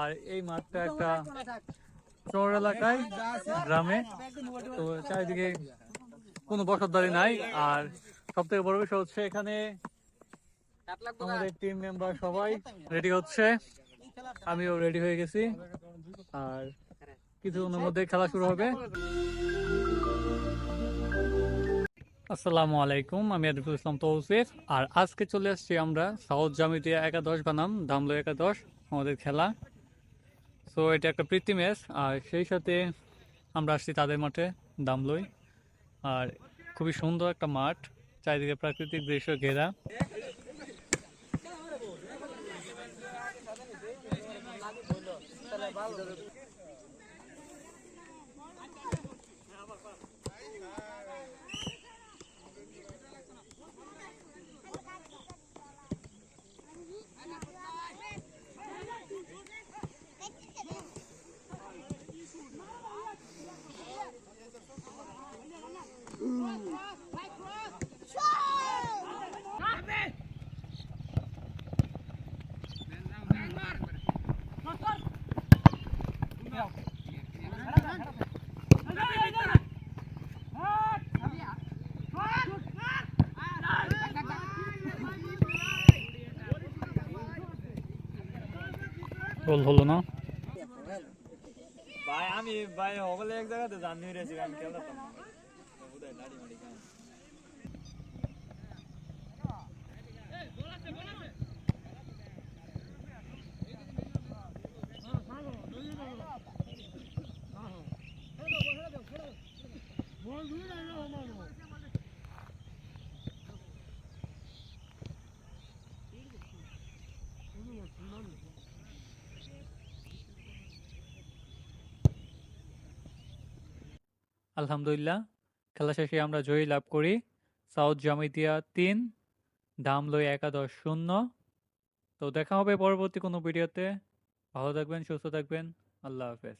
আর এই মাঠটা একটা শহর এলাকায়, গ্রামে। তো চারিদিকে কোনো বসতবাড়ি নাই। আর সব থেকে বড় বিষয় হচ্ছে এখানে আমাদের টিম মেম্বার সবাই রেডি হচ্ছে। আমিও রেডি হয়ে গেছি। আর কিছুক্ষণের মধ্যে খেলা শুরু হবে। আসসালামু আলাইকুম, আমি আদিফুল ইসলাম তৌসিফ আর আজকে চলে আসছি আমরা সাউথ জামিতিয়া একাদশ বানাম, দামলো একাদশ, আমাদের খেলা। সো এটা একটা প্রীতি ম্যাচ, আর সেই সাথে আমরা আসছি তাদের মাঠে, দামলই। আর খুবই সুন্দর একটা মাঠ, চারিদিকে প্রাকৃতিক দৃশ্য ঘেরা। গোল হলো না ভাই আমি ভাই হবলে এক জায়গাতে জানি রেছি আমি খেলাতাম বুঝাই দাড়ি মাড়ি খাই আলহামদুলিল্লাহ। খেলা শেষে আমরা জয়ী লাভ করি। সাউথ জামিতিয়া তিন দাম লই একাদশ শূন্য। তো দেখা হবে পরবর্তী কোনো ভিডিওতে। ভালো থাকবেন, সুস্থ থাকবেন। আল্লাহ হাফেজ।